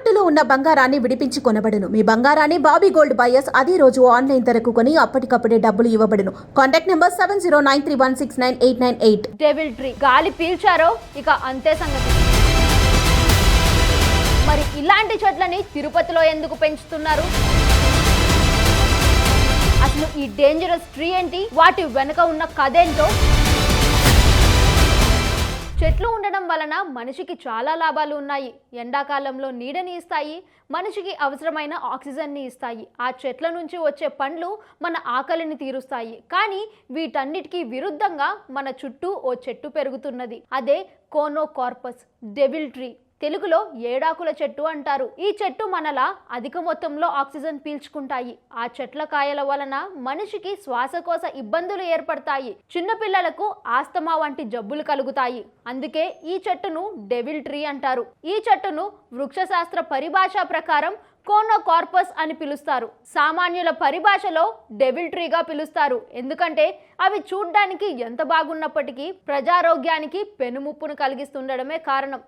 తాకట్టులో ఉన్న బంగారాన్ని విడిపించి కొనబడును. మీ బంగారాన్ని బాబీ గోల్డ్ బయర్స్ అదే రోజు ఆన్లైన్ ధరకు కొని అప్పటికప్పుడే డబ్బులు ఇవ్వబడును. Contact number seven zero nine three one six nine eight nine eight. Devil tree గాలి పీల్చారో? ఇక అంతే సంగతి. మరి ఇలాంటి చెట్లని తిరుపతిలో ఎందుకు పెంచుతున్నారు? అసలు ఈ డేంజరస్ ట్రీ ఏంటి? వాటి వెనుక ఉన్న కథ ఏంటో? వలన మనిషికి చాలా లాభాలు ఉన్నాయి. ఎండాకాలంలో నీడని ఇస్తాయి మనిషికి అవసరమైన ఆక్సిజన్ని ఇస్తాయి. ఆ చెట్ల నుంచి వచ్చే పండ్లు మన ఆకలిని తీరుస్తాయి. కానీ వీటన్నిటికీ విరుద్ధంగా మన చుట్టూ ఓ చెట్టు పెరుగుతున్నది. అదే కోనోకార్పస్ డెవిల్ ట్రీ. తెలుగులో ఏడాకుల చెట్టు అంటారు. ఈ చెట్టు మనలా అధిక మొత్తంలో ఆక్సిజన్ పీల్చుకుంటాయి. ఆ చెట్ల కాయల వలన మనిషికి శ్వాసకోశ ఇబ్బందులు ఏర్పడతాయి. చిన్నపిల్లలకు ఆస్తమా వంటి జబ్బులు కలుగుతాయి. అందుకే ఈ చెట్టును డెవిల్ ట్రీ అంటారు. ఈ చెట్టును వృక్షశాస్త్ర పరిభాష ప్రకారం కోనోకార్పస్ అని పిలుస్తారు. సామాన్యుల పరిభాషలో డెవిల్ ట్రీగా పిలుస్తారు. ఎందుకంటే అవి చూడ్డానికి ఎంత బాగున్నప్పటికీ ప్రజారోగ్యానికి పెనుముప్పును కలిగిస్తుండడమే కారణం.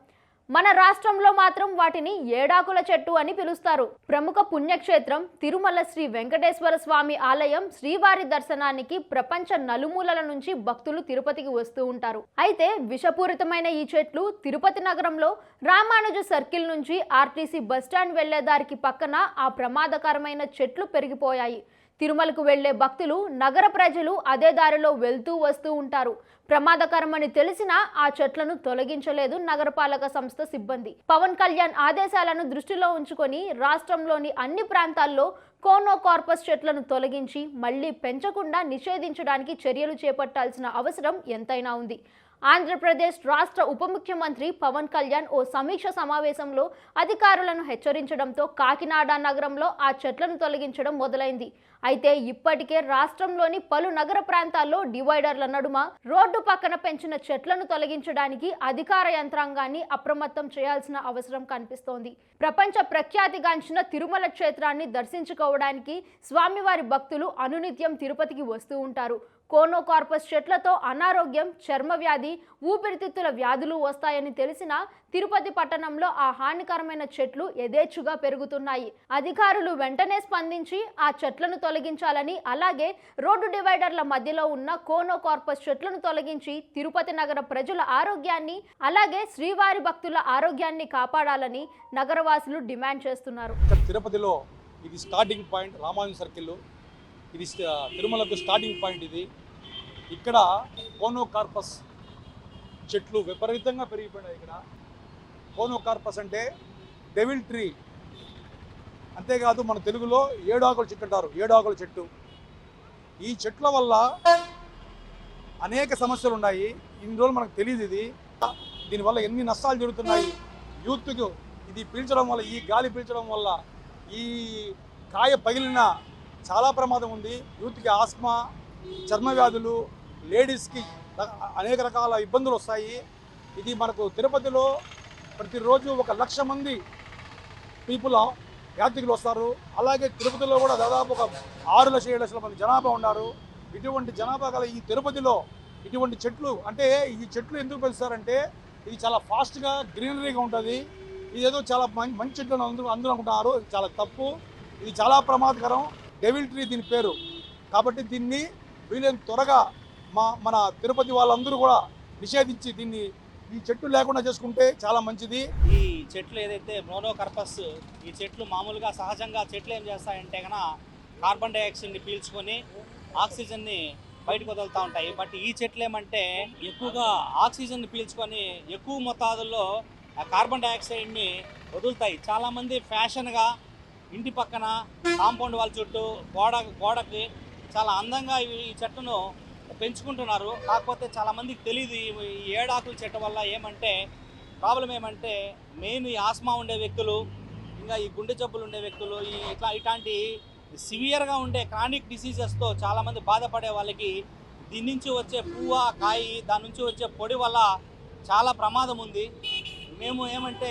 మన రాష్ట్రంలో మాత్రం వాటిని ఏడాకుల చెట్టు అని పిలుస్తారు. ప్రముఖ పుణ్యక్షేత్రం తిరుమల శ్రీ వెంకటేశ్వర స్వామి ఆలయం శ్రీవారి దర్శనానికి ప్రపంచ నలుమూలల నుంచి భక్తులు తిరుపతికి వస్తూ ఉంటారు. అయితే విషపూరితమైన ఈ చెట్లు తిరుపతి నగరంలో రామానుజ సర్కిల్ నుంచి ఆర్టీసీ బస్టాండ్ వెళ్ళేదారికి పక్కన ఆ ప్రమాదకరమైన చెట్లు పెరిగిపోయాయి. తిరుమలకు వెళ్ళే భక్తులు నగర ప్రజలు అదే దారిలో వెళ్తూ వస్తూ ఉంటారు. ప్రమాదకరమని తెలిసినా ఆ చెట్లను తొలగించలేదు నగరపాలక సంస్థ సిబ్బంది. పవన్ కళ్యాణ్ ఆదేశాలను దృష్టిలో ఉంచుకొని రాష్ట్రంలోని అన్ని ప్రాంతాల్లో కోనోకార్పస్ చెట్లను తొలగించి మళ్ళీ పెంచకుండా నిషేధించడానికి చర్యలు చేపట్టాల్సిన అవసరం ఎంతైనా ఉంది. ఆంధ్రప్రదేశ్ రాష్ట్ర ఉప ముఖ్యమంత్రి పవన్ కళ్యాణ్ ఓ సమీక్ష సమావేశంలో అధికారులను హెచ్చరించడంతో కాకినాడ నగరంలో ఆ చెట్లను తొలగించడం మొదలైంది. అయితే ఇప్పటికే రాష్ట్రంలోని పలు నగర ప్రాంతాల్లో డివైడర్ల నడుమ రోడ్డు పక్కన పెంచిన చెట్లను తొలగించడానికి అధికార యంత్రాంగాన్ని అప్రమత్తం చేయాల్సిన అవసరం కనిపిస్తోంది. ప్రపంచ ప్రఖ్యాతిగాంచిన తిరుమల క్షేత్రాన్ని దర్శించుకోవడానికి స్వామివారి భక్తులు అనునిత్యం తిరుపతికి వస్తూ ఉంటారు. కోనోకార్పస్ చెట్లతో అనారోగ్యం చర్మ వ్యాధి ఊపిరితిత్తుల వ్యాధులు వస్తాయని తెలిసిన తిరుపతి పట్టణంలో ఆ హానికరమైన చెట్లు యథేచ్ఛగా పెరుగుతున్నాయి. అధికారులు వెంటనే స్పందించి ఆ చెట్లను తొలగించాలని అలాగే రోడ్డు డివైడర్ల మధ్యలో ఉన్న కోనోకార్పస్ చెట్లను తొలగించి తిరుపతి నగర ప్రజల ఆరోగ్యాన్ని అలాగే శ్రీవారి భక్తుల ఆరోగ్యాన్ని కాపాడాలని నగరవాసులు డిమాండ్ చేస్తున్నారు. తిరుపతిలో ఇది స్టార్టింగ్ పాయింట్ రామానుజన్ సర్కిల్ ఇది తిరుమలకు స్టార్టింగ్ పాయింట్ ఇది. ఇక్కడ కోనోకార్పస్ చెట్లు విపరీతంగా పెరిగిపోయినాయి ఇక్కడ. కోనోకార్పస్ అంటే డెవిల్ ట్రీ. అంతేకాదు మన తెలుగులో ఏడాకుల చెట్టు అంటారు. ఏడాకుల చెట్టు. ఈ చెట్ల వల్ల అనేక సమస్యలు ఉన్నాయి. ఇన్ని రోజులు మనకు తెలియదు ఇది. దీనివల్ల ఎన్ని నష్టాలు జరుగుతున్నాయి. యూత్కు ఇది పీల్చడం వల్ల ఈ గాలి పీల్చడం వల్ల ఈ కాయ పగిలిన చాలా ప్రమాదం ఉంది. యూత్కి ఆస్మా చర్మ వ్యాధులు లేడీస్కి అనేక రకాల ఇబ్బందులు వస్తాయి. ఇది మనకు తిరుపతిలో ప్రతిరోజు ఒక లక్ష మంది పీపుల్ యాత్రికులు వస్తారు. అలాగే తిరుపతిలో కూడా దాదాపు ఒక ఆరు లక్షల ఏడు లక్షల మంది జనాభా ఉన్నారు. ఇటువంటి జనాభా గల ఈ తిరుపతిలో ఇటువంటి చెట్లు అంటే ఈ చెట్లు ఎందుకు పెంచుతారంటే ఇది చాలా ఫాస్ట్గా గ్రీనరీగా ఉంటుంది. ఇదేదో చాలా మంచి మంచి చెట్లు అందరూ అందరూ అనుకుంటున్నారు చాలా తప్పు. ఇది చాలా ప్రమాదకరం. డెవిల్ ట్రీ దీని పేరు. కాబట్టి దీన్ని వీలైన త్వరగా మా మన తిరుపతి వాళ్ళందరూ కూడా నిషేధించి దీన్ని ఈ చెట్లు లేకుండా చేసుకుంటే చాలా మంచిది. ఈ చెట్లు ఏదైతే మోనోకర్పస్ ఈ చెట్లు మామూలుగా సహజంగా చెట్లు ఏం చేస్తాయంటే కన కార్బన్ డైఆక్సైడ్ని పీల్చుకొని ఆక్సిజన్ని బయటకు వదులుతూ ఉంటాయి. బట్ ఈ చెట్లు ఏమంటే ఎక్కువగా ఆక్సిజన్ని పీల్చుకొని ఎక్కువ మొత్తాదుల్లో ఆ కార్బన్ డైఆక్సైడ్ని వదులుతాయి. చాలామంది ఫ్యాషన్గా ఇంటి పక్కన కాంపౌండ్ వాళ్ళ చుట్టూ గోడ గోడకి చాలా అందంగా ఈ చెట్టును పెంచుకుంటున్నారు. కాకపోతే చాలామందికి తెలియదు ఈ ఈ ఏడాకుల చెట్టు వల్ల ఏమంటే ప్రాబ్లం ఏమంటే మెయిన్ ఈ ఆస్మా ఉండే వ్యక్తులు ఇంకా ఈ గుండె జబ్బులు ఉండే వ్యక్తులు ఈ ఇట్లా ఇట్లాంటి సివియర్గా ఉండే క్రానిక్ డిసీజెస్తో చాలామంది బాధపడే వాళ్ళకి దీని నుంచి వచ్చే పువ్వ కాయి దాని నుంచి వచ్చే పొడి వల్ల చాలా ప్రమాదం ఉంది. మేము ఏమంటే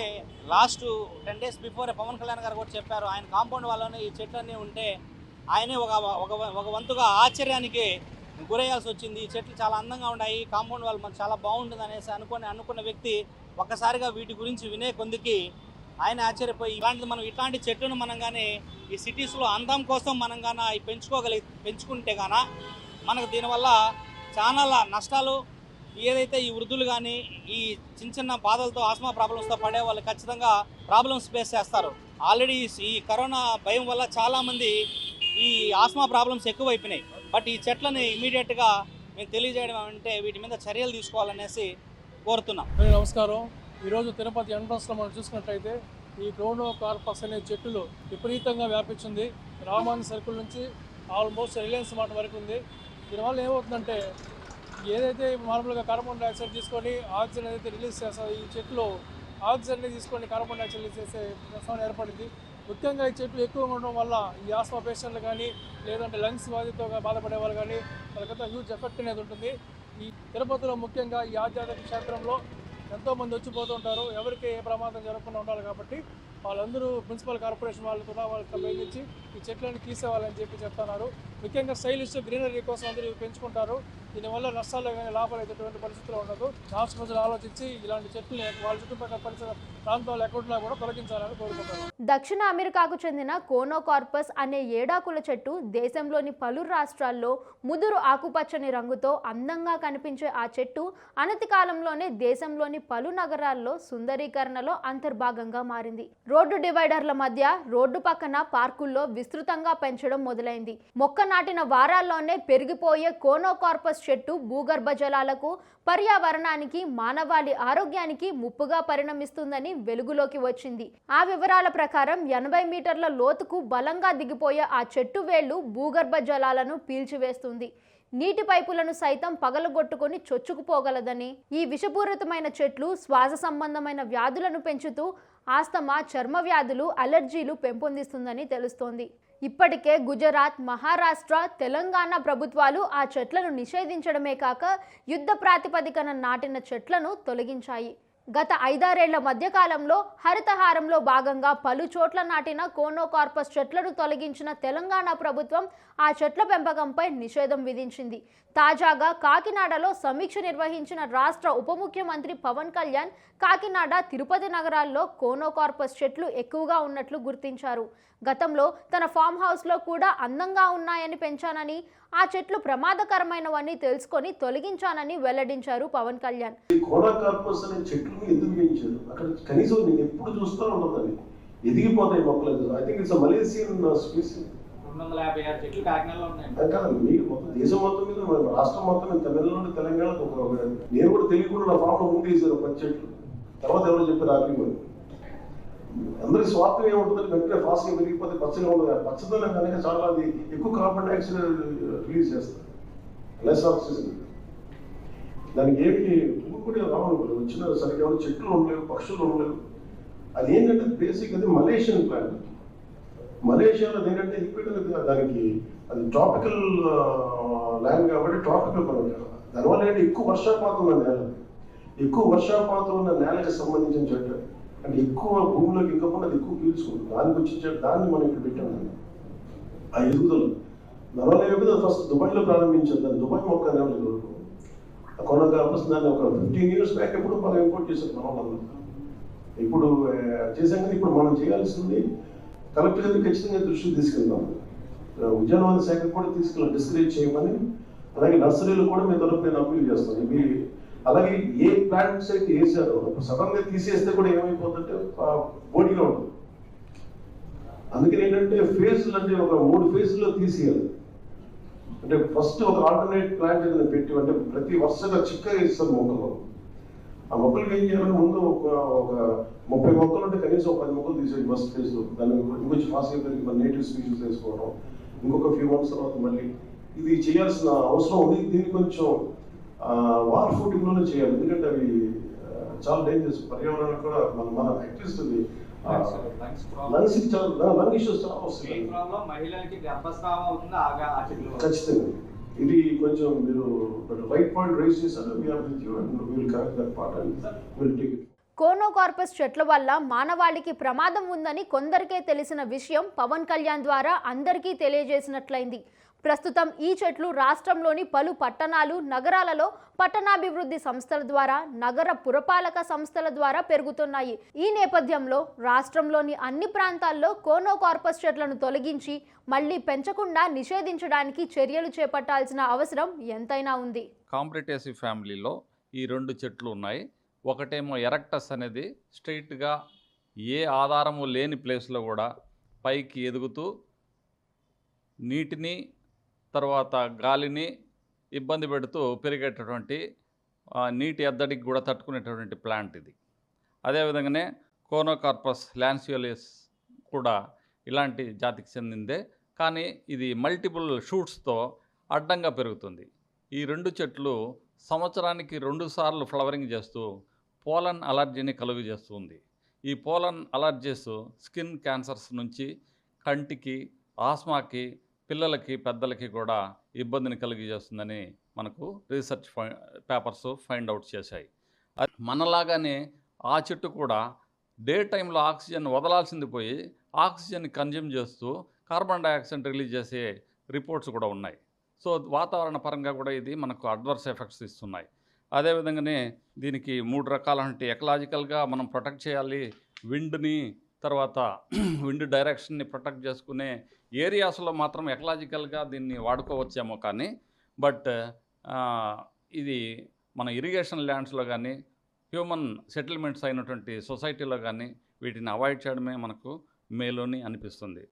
last ten days before Pavan Kalyan garu కూడా చెప్పారు. ఆయన కాంపౌండ్ వాళ్ళనే ఈ చెట్లన్నీ ఉంటే ఆయనే ఒక ఒక ఒక వంతుగా ఆశ్చర్యానికి గురయ్యాల్సి వచ్చింది. ఈ చెట్లు చాలా అందంగా ఉన్నాయి. కాంపౌండ్ వాళ్ళు మనకు చాలా బాగుంటుంది అనేసి అనుకుని అనుకున్న వ్యక్తి ఒక్కసారిగా వీటి గురించి వినే కొందికి ఆయన ఆశ్చర్యపోయి ఇలాంటిది మనం ఇట్లాంటి చెట్లను మనం కానీ ఈ సిటీస్లో అందం కోసం మనం కానీ పెంచుకోగలి పెంచుకోగలిగి పెంచుకుంటే గాన మనకు దీనివల్ల చాలా నష్టాలు ఏదైతే ఈ వృద్ధులు కానీ ఈ చిన్న చిన్న బాధలతో ఆస్మా ప్రాబ్లమ్స్తో పడే వాళ్ళు ఖచ్చితంగా ప్రాబ్లమ్స్ ఫేస్ చేస్తారు. ఆల్రెడీ ఈ కరోనా భయం వల్ల చాలామంది ఈ ఆస్మా ప్రాబ్లమ్స్ ఎక్కువైపోయినాయి. బట్ ఈ చెట్లని ఇమీడియట్గా మేము తెలియజేయడం అంటే వీటి మీద చర్యలు తీసుకోవాలనేసి కోరుతున్నాం. నమస్కారం. ఈరోజు తిరుపతి ఎంట్రన్స్లో మనం చూసినట్టయితే ఈ క్రోనో కార్పస్ అనే చెట్టులు విపరీతంగా వ్యాపించింది. రామాన్ సర్కిల్ నుంచి ఆల్మోస్ట్ రిలయన్స్ మాట వరకు ఉంది. దీనివల్ల ఏమవుతుందంటే ఏదైతే మామూలుగా కార్బన్ డైఆక్సైడ్ తీసుకొని ఆక్సిజన్ ఏదైతే రిలీజ్ చేస్తారో ఈ చెట్లు ఆక్సిజన్ని తీసుకొని కార్బన్ డైఆక్సైడ్ రిలీజ్ చేసే ప్రసవన ఏర్పడింది. ముఖ్యంగా ఈ చెట్లు ఎక్కువగా ఉండడం వల్ల ఈ ఆస్మా పేషెంట్లు కానీ లేదంటే లంగ్స్ వ్యాధితో బాధపడే వాళ్ళు కానీ వాళ్ళకంతా హ్యూజ్ ఎఫెక్ట్ అనేది ఉంటుంది. ఈ తిరుపతిలో ముఖ్యంగా ఈ ఆధ్యాత్మిక క్షేత్రంలో ఎంతోమంది వచ్చిపోతూ ఉంటారు ఎవరికి ఏ ప్రమాదం జరగకుండా ఉండాలి కాబట్టి వాళ్ళందరూ మున్సిపల్ కార్పొరేషన్ వాళ్ళు కూడా వాళ్ళకి సంబంధించి ఈ చెట్లను తీసేవాలని చెప్పి చెప్తున్నారు. ముఖ్యంగా స్టైలిష్ గ్రీనరీ కోసం అందరూ పెంచుకుంటారు. దీనివల్ల నష్టాలు కానీ లాభాలు అయితే ఎటువంటి పరిస్థితుల్లో ఉండదు. రాష్ట్ర ప్రజలు ఆలోచించి ఇలాంటి చెట్లు వాళ్ళ చుట్టుపక్కల పరిసర ప్రాంతాల అకౌంట్లో కూడా తొలగించాలని కోరుకుంటారు దక్షిణ అమెరికాకు చెందిన కోనోకార్పస్ అనే ఏడాకుల చెట్టు దేశంలోని పలు రాష్ట్రాల్లో ముదురు ఆకుపచ్చని రంగుతో అందంగా కనిపించే ఆ చెట్టు అనతి కాలంలోనే దేశంలోని పలు నగరాల్లో సుందరీకరణలో అంతర్భాగంగా మారింది. రోడ్డు డివైడర్ల మధ్య రోడ్డు పక్కన పార్కుల్లో విస్తృతంగా పెంచడం మొదలైంది. మొక్క నాటిన వారాల్లోనే పెరిగిపోయే కోనోకార్పస్ చెట్టు భూగర్భ జలాలకు పర్యావరణానికి మానవాళి ఆరోగ్యానికి ముప్పుగా పరిణమిస్తుందని వెలుగులోకి వచ్చింది. ఆ వివరాల ప్రకారం ఎనభై మీటర్ల లోతుకు బలంగా దిగిపోయే ఆ చెట్టు వేళ్ళు భూగర్భ జలాలను పీల్చివేస్తుంది. నీటి పైపులను సైతం పగలగొట్టుకొని చొచ్చుకుపోగలదని ఈ విషపూరితమైన చెట్లు శ్వాస సంబంధమైన వ్యాధులను పెంచుతూ ఆస్తమా చర్మ వ్యాధులు అలర్జీలు పెంపొందిస్తుందని తెలుస్తోంది. ఇప్పటికే గుజరాత్ మహారాష్ట్ర తెలంగాణ ప్రభుత్వాలు ఆ చెట్లను నిషేధించడమే కాక యుద్ధ ప్రాతిపదికన నాటిన చెట్లను తొలగించాయి. గత ఐదారేళ్ళ మధ్యకాలంలో హరితహారంలో భాగంగా పలు చోట్ల నాటిన కోనోకార్పస్ చెట్లను తొలగించిన తెలంగాణ ప్రభుత్వం ఆ చెట్ల పెంపకంపై నిషేధం విధించింది. తాజాగా కాకినాడలో సమీక్ష నిర్వహించిన రాష్ట్ర ఉప ముఖ్యమంత్రి పవన్ కళ్యాణ్ కాకినాడ తిరుపతి నగరాల్లో కోనోకార్పస్ చెట్లు ఎక్కువగా ఉన్నట్లు గుర్తించారు. గతంలో తన ఫామ్ హౌస్లో కూడా అందంగా ఉన్నాయని పెంచానని ఆ చెట్లు ప్రమాదకరమైనవని తెలుసుకొని తొలగించానని వెల్లడించారు పవన్ కళ్యాణ్. కనీసం నేను ఎప్పుడు చూస్తూ ఎదిగిపోతాయి మొక్కలు I think it's Malaysian species రెండు వందల యాభై ఆరు చెట్లు కాకినాడలో ఉన్నాయి అది కాదు మీరు మొత్తం దేశం మొత్తం మీద రాష్ట్రం మొత్తం తమిళనాడు తెలంగాణ ఒక నేను కూడా తెలియకుండా నా ఫామ్లో ముందు పది చెట్లు. తర్వాత ఎవరో చెప్పారు ఆపి అందరి స్వార్థం ఏముంటుందని వెంటనే ఫాస్ట్గా పెరిగిపోతే పచ్చగా ఉండదు పచ్చదనం కనుక చాలా అది ఎక్కువ కార్బన్ డైఆక్సైడ్ రిలీజ్ చేస్తారు. లెస్ ఆక్సిజన్ దానికి ఏమి పువ్వు కూడా రావాలి వచ్చిన సరిగ్గా చెట్లు ఉండలేవు పక్షులు ఉండలేవు. అది ఏంటంటే బేసిక్ అది మలేషియన్ ప్లాంట్ మలేషియాలో ఏంటంటే ఈక్వేటర్ దానికి అది ట్రాపికల్ ల్యాండ్ uh, కాబట్టి ట్రాపికల్ ప్లాంట్ దానివల్ల ఏంటంటే ఎక్కువ వర్షాపాతం ఉన్న నేల. ఎక్కువ వర్షాపాతం ఉన్న నేలకి సంబంధించిన చెట్టు. అంటే ఎక్కువ భూమిలోకి ఇవ్వకుండా అది ఎక్కువ పీల్చుకుంటుంది. దానికి వచ్చిన దాన్ని మనం ఇక్కడ పెట్టాం ఆ ఎదుగుదల. దానివల్ల ఏమైతే ఫస్ట్ దుబాయ్లో ప్రారంభించారు. దాన్ని దుబాయ్ మొక్క అనేది వరకు ఆ కొన కాపస్ దాన్ని ఒక ఫిఫ్టీన్ ఇయర్స్ బ్యాక్ ఎప్పుడు మనం ఇంపోర్ట్ చేశారు మన ఇప్పుడు ఆ, చేసాం ఇప్పుడు మనం చేయాల్సింది కలెక్టర్ గారికి ఖచ్చితంగా దృష్టికి తీసుకెళ్తాం ఉద్యానవన శాఖ కూడా తీసుకెళ్ళి డిస్కరేజ్ చేయమని అలాగే నర్సరీలు కూడా మీ తరఫు నేను అప్పీల్ చేస్తాను. ఇవి అలాగే ఏ ప్లాంట్స్ అయితే వేసారో సడన్గా తీసేస్తే కూడా ఏమైపోతుందంటే బోడీలో ఉంటుంది. అందుకని ఏంటంటే ఫేజ్లు అంటే ఒక మూడు ఫేజ్లో తీసేయాలి. అంటే ఫస్ట్ ఒక ఆల్టర్నేట్ ప్లాంట్ ఏదైనా పెట్టి అంటే ప్రతి వరుసగా చిక్కగా ఇస్తారు మొక్కలు. ఆ మొక్కలకి ఏం చేయాలంటే ముందు ఒక ఒక ముప్పై మొక్కలు ఉంటే కనీసం ఒక పది మొక్కలు తీసేయండి ఫస్ట్ ఫేజ్లో దాని దాన్ని ఇంకొంచెం ఫాస్ట్ అయిపోయింది మన నేటివ్ స్పీషీస్ వేసుకోవడం ఇంకొక ఫ్యూ మంత్స్ తర్వాత మళ్ళీ ఇది చేయాల్సిన అవసరం ఉంది. దీన్ని కొంచెం వార్ ఫుటింగ్లోనే చేయాలి. ఎందుకంటే అవి చాలా డేంజరస్ పర్యావరణానికి కూడా మన మన అట్లీస్ట్ లంగ్స్ చాలా లంగ్ ఇష్యూస్ చాలా వస్తాయి మహిళలకి గర్భస్రావం అవుతుంది. ఖచ్చితంగా. ఇది కొంచెం మీరు రైట్ పాయింట్ రైస్ చేశారు. We are with you and will correct that part and will take it conocarpus చెట్ల వల్ల మానవాళికి ప్రమాదం ఉందని కొందరికే తెలిసిన విషయం పవన్ కళ్యాణ్ ద్వారా అందరికీ తెలియజేసినట్లయింది. ప్రస్తుతం ఈ చెట్లు రాష్ట్రంలోని పలు పట్టణాలు నగరాలలో పట్టణాభివృద్ధి సంస్థల ద్వారా నగర పురపాలక సంస్థల ద్వారా పెరుగుతున్నాయి. ఈ నేపథ్యంలో రాష్ట్రంలోని అన్ని ప్రాంతాల్లో కోనోకార్పస్ చెట్లను తొలగించి మళ్ళీ పెంచకుండా నిషేధించడానికి చర్యలు చేపట్టాల్సిన అవసరం ఎంతైనా ఉంది. కాంప్రిటేసివ్ ఫ్యామిలీలో ఈ రెండు చెట్లు ఉన్నాయి. ఒకటేమో ఎరక్టస్ అనేది స్ట్రైట్గా ఏ ఆధారము లేని ప్లేస్లో కూడా పైకి ఎదుగుతూ నీటిని తర్వాత గాలిని ఇబ్బంది పెడుతూ పెరిగేటటువంటి నీటి ఎద్దడికి కూడా తట్టుకునేటటువంటి ప్లాంట్ ఇది. అదేవిధంగానే కోనోకార్పస్ ల్యాన్సియోలియస్ కూడా ఇలాంటి జాతికి చెందిందే. కానీ ఇది మల్టిపుల్ షూట్స్తో అడ్డంగా పెరుగుతుంది. ఈ రెండు చెట్లు సంవత్సరానికి రెండుసార్లు ఫ్లవరింగ్ చేస్తూ పోలన్ అలర్జీని కలుగజేస్తుంది. ఈ పోలన్ అలర్జీస్ స్కిన్ క్యాన్సర్స్ నుంచి కంటికి ఆస్మాకి పిల్లలకి పెద్దలకి కూడా ఇబ్బందిని కలిగజేస్తుందని మనకు రీసెర్చ్ ఫై పేపర్స్ ఫైండ్ అవుట్ చేశాయి. మనలాగానే ఆ చెట్టు కూడా డే టైంలో ఆక్సిజన్ వదలాల్సింది పోయి ఆక్సిజన్ కన్జ్యూమ్ చేస్తూ కార్బన్ డైఆక్సైడ్ రిలీజ్ చేసే రిపోర్ట్స్ కూడా ఉన్నాయి. సో వాతావరణ పరంగా కూడా ఇది మనకు అడ్వర్స్ ఎఫెక్ట్స్ ఇస్తున్నాయి. అదేవిధంగానే దీనికి మూడు రకాలంటే ఎకలాజికల్గా మనం ప్రొటెక్ట్ చేయాలి. విండ్ని తర్వాత విండ్ డైరెక్షన్ని ప్రొటెక్ట్ చేసుకునే ఏరియాస్లో మాత్రం ఎకలాజికల్గా దీన్ని వాడుకోవచ్చేమో కానీ బట్ ఇది మన ఇరిగేషన్ ల్యాండ్స్లో కానీ హ్యూమన్ సెటిల్మెంట్స్ అయినటువంటి సొసైటీలో కానీ వీటిని అవాయిడ్ చేయడమే మనకు మేలుని అనిపిస్తుంది.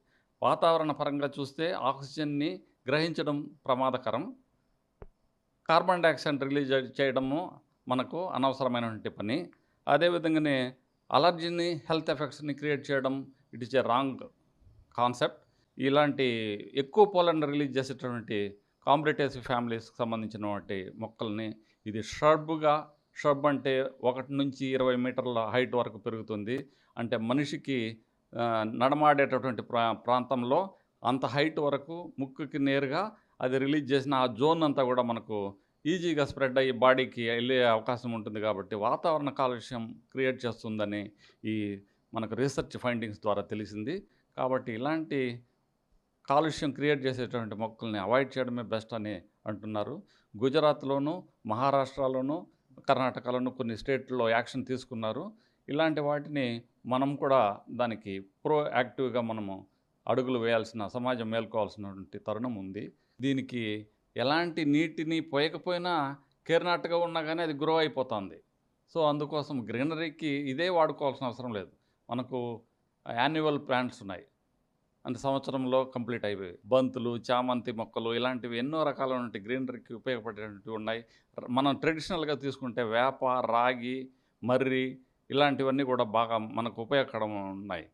వాతావరణ పరంగా చూస్తే ఆక్సిజన్ని గ్రహించడం ప్రమాదకరం. కార్బన్ డైఆక్సైడ్ రిలీజ్ చేయడము మనకు అనవసరమైనటువంటి పని. అదేవిధంగానే అలర్జీని హెల్త్ ఎఫెక్ట్స్ని క్రియేట్ చేయడం it is a wrong concept. ఇలాంటి ఎక్కువ పోలన్ రిలీజ్ చేసేటటువంటి కాంపిటేటివ్ ఫ్యామిలీస్కి సంబంధించినటువంటి మొక్కల్ని ఇది షర్బ్గా షర్బ్ అంటే ఒకటి నుంచి ఇరవై మీటర్ల హైట్ వరకు పెరుగుతుంది. అంటే మనిషికి నడమాడేటటువంటి ప్రా ప్రాంతంలో అంత హైట్ వరకు ముక్కుకి నేరుగా అది రిలీజ్ చేసిన ఆ జోన్ అంతా కూడా మనకు ఈజీగా స్ప్రెడ్ అయ్యి బాడీకి వెళ్ళే అవకాశం ఉంటుంది కాబట్టి వాతావరణ కాలుష్యం క్రియేట్ చేస్తుందని ఈ మనకు రీసెర్చ్ ఫైండింగ్స్ ద్వారా తెలిసింది. కాబట్టి ఇలాంటి కాలుష్యం క్రియేట్ చేసేటువంటి మొక్కల్ని అవాయిడ్ చేయడమే బెస్ట్ అని అంటున్నారు. గుజరాత్లోను మహారాష్ట్రలోను కర్ణాటకలోను కొన్ని స్టేట్లో యాక్షన్ తీసుకున్నారు. ఇలాంటి వాటిని మనం కూడా దానికి ప్రో యాక్టివ్గా మనము అడుగులు వేయాల్సిన సమాజం మేల్కోవాల్సినటువంటి తరుణం ఉంది. దీనికి ఎలాంటి నీటిని పోయకపోయినా కేర్నాటుగా ఉన్నా కానీ అది గ్రో అయిపోతుంది సో అందుకోసం గ్రీనరీకి ఇదే వాడుకోవాల్సిన అవసరం లేదు. మనకు యాన్యువల్ ప్లాంట్స్ ఉన్నాయి. అంటే సంవత్సరంలో కంప్లీట్ అయిపోయి బంతులు చామంతి మొక్కలు ఇలాంటివి ఎన్నో రకాలైన గ్రీనరీకి ఉపయోగపడేటువంటివి ఉన్నాయి. మనం ట్రెడిషనల్గా తీసుకుంటే వేప రాగి మర్రి ఇలాంటివన్నీ కూడా బాగా మనకు ఉపయోగకరం ఉన్నాయి.